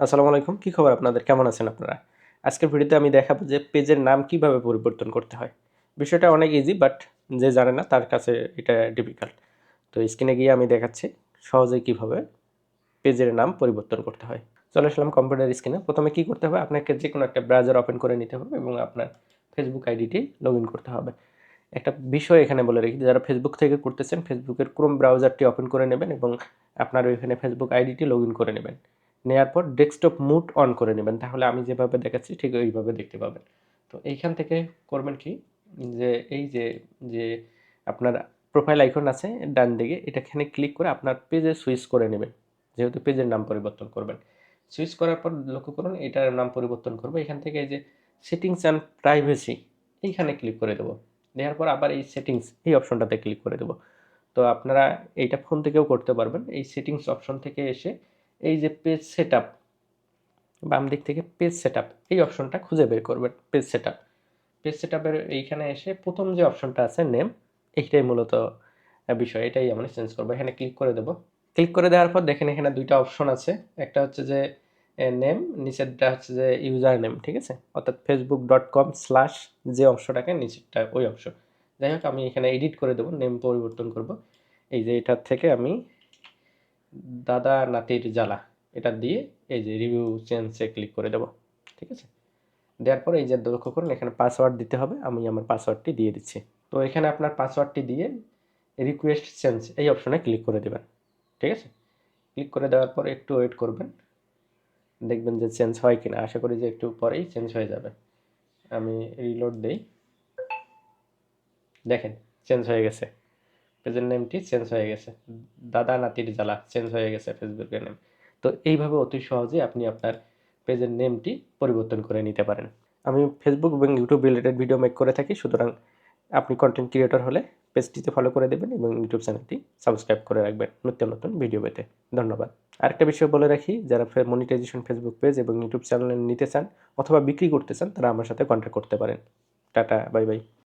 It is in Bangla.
আসসালামু আলাইকুম, কী খবর আপনাদের? কেমন আছেন আপনারা? আজকের ভিডিওতে আমি দেখাবো যে পেজের নাম কীভাবে পরিবর্তন করতে হয়। বিষয়টা অনেক ইজি বাট যে জানে না, তার কাছে এটা ডিফিকাল্ট তো স্ক্রিনে গিয়ে আমি দেখাচ্ছি সহজেই কীভাবে পেজের নাম পরিবর্তন করতে হয়। চলে আসলাম কম্পিউটার স্ক্রিনে প্রথমে কি করতে হবে? আপনাকে যে কোনো একটা ব্রাউজার ওপেন করে নিতে হবে এবং আপনার ফেসবুক আইডিটি লগ করতে হবে। একটা বিষয় এখানে বলে রাখি যারা ফেসবুক থেকে করতেছেন ফেসবুকের ক্রোম ব্রাউজারটি ওপেন করে নেবেন এবং আপনার ওইখানে ফেসবুক আইডিটি লগ করে নেবেন। নেওয়ার পর ডেস্কটপ মুড অন করে নেবেন। তাহলে আমি যেভাবে দেখাচ্ছি ঠিক ওইভাবে দেখতে পাবেন। তো এইখান থেকে করবেন কি? যে এই যে যে আপনার প্রোফাইল আইকন আছে ডান দিকে, এটাখানে ক্লিক করে আপনার পেজে সুইচ করে নেবেন। যেহেতু পেজের নাম পরিবর্তন করবেন। সুইচ করার পর লক্ষ্য করুন, এটার নাম পরিবর্তন করব। এখান থেকে এই যে সেটিংস অ্যান্ড প্রাইভেসি এইখানে ক্লিক করে দেবো। দেওয়ার পর আবার এই সেটিংস এই অপশনটাতে ক্লিক করে দেবো। তো আপনারা এইটা ফোন থেকেও করতে পারবেন। এই সেটিংস অপশন থেকে এসে এই যে পেজ সেট আপ বাম দিক থেকে পেজ সেট আপ এই অপশনটা খুঁজে বের করবেন page set up page set আপের এইখানে এসে প্রথম যে অপশনটা আছে নেম এইটাই মূলত বিষয়, এটাই আমরা চেঞ্জ করব। এখানে ক্লিক করে দেবো। ক্লিক করে দেওয়ার পর দেখেন এখানে দুইটা অপশন আছে। একটা হচ্ছে যে নেম নিচেরটা হচ্ছে যে ইউজার নেম ঠিক আছে? অর্থাৎ ফেসবুক ডট কম স্ল্যাশ যে অংশটাকে নিচেরটা ওই অংশ যাই হোক, আমি এখানে এডিট করে দেবো নেম পরিবর্তন করব। এই যে এটার থেকে আমি দাদা নাতির জ্বালা, এটা দিয়ে এই যে রিভিউ চেঞ্জে ক্লিক করে দেবো, ঠিক আছে? দেওয়ার পরে এই যে লক্ষ্য করুন, এখানে পাসওয়ার্ড দিতে হবে, আমি আমার পাসওয়ার্ডটি দিয়ে দিচ্ছি। তো এখানে আপনার পাসওয়ার্ডটি দিয়ে রিকোয়েস্ট চেঞ্জ এই অপশনে ক্লিক করে দেবেন, ঠিক আছে? ক্লিক করে দেওয়ার পর একটু ওয়েট করবেন, দেখবেন যে চেঞ্জ হয় কিনা। আশা করি যে একটু পরেই চেঞ্জ হয়ে যাবে। আমি রিলোড দেই। দেখেন চেঞ্জ হয়ে গেছে। পেজের নেমটি চেঞ্জ হয়ে গেছে। দাদা নাতির জ্বালা চেঞ্জ হয়ে গেছে ফেসবুকের নেম। তো এইভাবে অতি সহজে আপনি আপনার পেজের নেমটি পরিবর্তন করে নিতে পারেন। আমি ফেসবুক এবং ইউটিউব রিলেটেড ভিডিও মেক করে থাকি। সুতরাং আপনি কন্টেন্ট ক্রিয়েটর হলে পেজটিতে ফলো করে দেবেন এবং ইউটিউব চ্যানেলটি সাবস্ক্রাইব করে রাখবেন নতুন নতুন ভিডিও পেতে। ধন্যবাদ। আরেকটা বিষয় বলে রাখি, যারা মনিটাইজেশন ফেসবুক পেজ এবং ইউটিউব চ্যানেল নিতে চান অথবা বিক্রি করতে চান, তারা আমার সাথে কন্ট্যাক্ট করতে পারেন। Tata bye bye